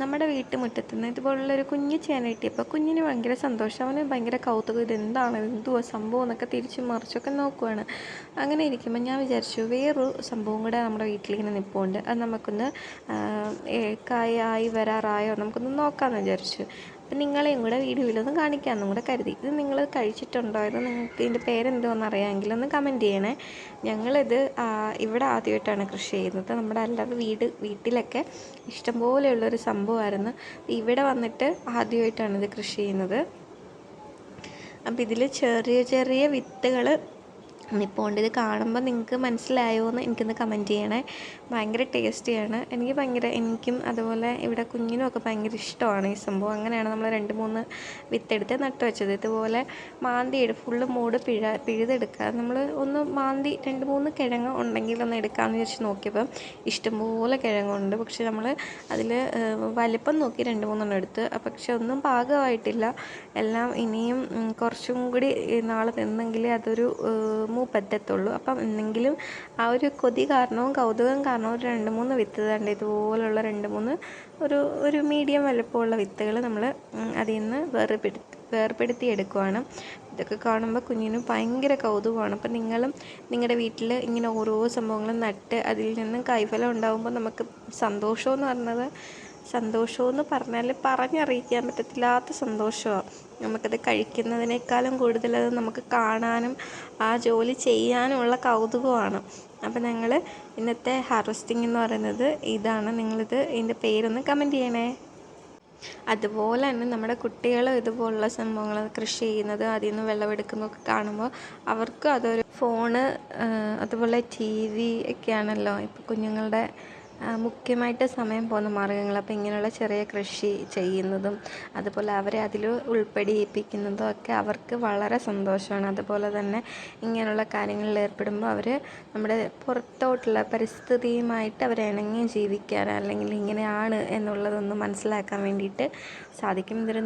നമ്മുടെ വീട്ടുമുറ്റത്ത് നിന്ന് ഇതുപോലുള്ളൊരു കുഞ്ഞു ചേന കിട്ടിയപ്പോൾ കുഞ്ഞിന് ഭയങ്കര സന്തോഷം. അവന് ഭയങ്കര കൗതുകം. ഇത് എന്താണ് എന്തുവാ സംഭവം എന്നൊക്കെ തിരിച്ചും മറിച്ചൊക്കെ നോക്കുവാണ്. അങ്ങനെ ഇരിക്കുമ്പോൾ ഞാൻ വിചാരിച്ചു വേറൊരു സംഭവം കൂടെ നമ്മുടെ വീട്ടിലിങ്ങനെ നിൽപ്പുണ്ട് അത് നമുക്കൊന്ന് ആ, ആയി വരാറായോ? നമുക്കൊന്ന് നോക്കാമെന്ന് വിചാരിച്ചു. അപ്പം നിങ്ങളെയും കൂടെ വീഡിയോയിലൊന്ന് കാണിക്കാമെന്നും കൂടെ കരുതി. ഇത് നിങ്ങൾ കഴിച്ചിട്ടുണ്ടോ? ഇത് നിങ്ങൾക്ക് ഇതിന്റെ പേരെന്തോന്ന് അറിയാമെങ്കിൽ ഒന്ന് കമന്റ് ചെയ്യണേ. ഞങ്ങളിത് ഇവിടെ ആദ്യമായിട്ടാണ് കൃഷി ചെയ്യുന്നത്. നമ്മുടെ അല്ലാതെ വീട് വീട്ടിലൊക്കെ ഇഷ്ടംപോലെയുള്ളൊരു സംഭവമായിരുന്നു. ഇവിടെ വന്നിട്ട് ആദ്യമായിട്ടാണ് ഇത് കൃഷി ചെയ്യുന്നത്. അപ്പം ഇതിൽ ചെറിയ ചെറിയ വിത്തുകൾ നിൽപ്പുണ്ട് ഇത് കാണുമ്പോൾ നിങ്ങൾക്ക് മനസ്സിലായോ എന്ന് എനിക്കൊന്ന് കമന്റ് ചെയ്യണേ. ഭയങ്കര ടേസ്റ്റിയാണ് എനിക്ക് ഭയങ്കര എനിക്കും അതുപോലെ ഇവിടെ കുഞ്ഞിനും ഒക്കെ ഭയങ്കര ഇഷ്ടമാണ് ഈ സംഭവം. അങ്ങനെയാണ് നമ്മൾ രണ്ട് മൂന്ന് വിത്തെടുത്ത് നട്ടു വെച്ചത്. ഇതുപോലെ മാന്തി എടു ഫുള്ള് മൂട് പിഴ പിഴുതെടുക്കുക. നമ്മൾ ഒന്ന് മാന്തി രണ്ട് മൂന്ന് കിഴങ്ങ് ഉണ്ടെങ്കിൽ ഒന്ന് എടുക്കാമെന്ന് വിചാരിച്ച് നോക്കിയപ്പം ഇഷ്ടംപോലെ കിഴങ്ങുണ്ട്. പക്ഷെ നമ്മൾ അതിൽ വലിപ്പം നോക്കി രണ്ട് മൂന്നെണ്ണം എടുത്ത്. പക്ഷെ ഒന്നും പാകമായിട്ടില്ല. എല്ലാം ഇനിയും കുറച്ചും കൂടി നാൾ നിന്നെങ്കിലേ അതൊരു പറ്റത്തുള്ളൂ. അപ്പം എന്തെങ്കിലും ആ ഒരു കൊതി കാരണവും കൗതുകം കാരണവും ഒരു രണ്ട് മൂന്ന് വിത്ത് തണ്ട് ഇതുപോലുള്ള രണ്ട് മൂന്ന് ഒരു ഒരു മീഡിയം വലുപ്പമുള്ള വിത്തുകൾ നമ്മൾ അതിൽ നിന്ന് വേർപെടുത്തി വേർപെടുത്തി എടുക്കുവാണ്. ഇതൊക്കെ കാണുമ്പോൾ കുഞ്ഞിന് ഭയങ്കര കൗതുകമാണ്. അപ്പം നിങ്ങളും നിങ്ങളുടെ വീട്ടിൽ ഇങ്ങനെ ഓരോ സംഭവങ്ങളും നട്ട് അതിൽ നിന്ന് കൈഫലം ഉണ്ടാകുമ്പോൾ നമുക്ക് സന്തോഷമെന്ന് പറഞ്ഞത് സന്തോഷമെന്ന് പറഞ്ഞാൽ പറഞ്ഞറിയിക്കാൻ പറ്റത്തില്ലാത്ത സന്തോഷമാണ്. നമുക്കത് കഴിക്കുന്നതിനേക്കാളും കൂടുതൽ അത് നമുക്ക് കാണാനും ആ ജോലി ചെയ്യാനുമുള്ള കൗതുകമാണ്. അപ്പം ഞങ്ങൾ ഇന്നത്തെ ഹാർവസ്റ്റിംഗ് എന്ന് പറയുന്നത് ഇതാണ്. നിങ്ങളിത് ഇതിന്റെ പേരൊന്ന് കമന്റ് ചെയ്യണേ. അതുപോലെ തന്നെ നമ്മുടെ കുട്ടികൾ ഇതുപോലുള്ള സംഭവങ്ങൾ കൃഷി ചെയ്യുന്നത് അതിൽ നിന്ന് വിളവെടുക്കുന്നതൊക്കെ കാണുമ്പോൾ അവർക്കും അതൊരു ഫോണ് അതുപോലെ ടി വി ഒക്കെയാണല്ലോ ഇപ്പോൾ കുഞ്ഞുങ്ങളുടെ മുഖ്യമായിട്ട് സമയം പോകുന്ന മാർഗങ്ങൾ. അപ്പോൾ ഇങ്ങനെയുള്ള ചെറിയ കൃഷി ചെയ്യുന്നതും അതുപോലെ അവരെ അതിൽ ഉൾപ്പെടിയിപ്പിക്കുന്നതും ഒക്കെ അവർക്ക് വളരെ സന്തോഷമാണ്. അതുപോലെ തന്നെ ഇങ്ങനെയുള്ള കാര്യങ്ങളിൽ ഏർപ്പെടുമ്പോൾ അവർ നമ്മുടെ പുറത്തോട്ടുള്ള പരിസ്ഥിതിയുമായിട്ട് അവർ ഇണങ്ങി ജീവിക്കാൻ അല്ലെങ്കിൽ ഇങ്ങനെയാണ് എന്നുള്ളതൊന്ന് മനസ്സിലാക്കാൻ വേണ്ടിയിട്ട് സാധിക്കും. ഇതൊരു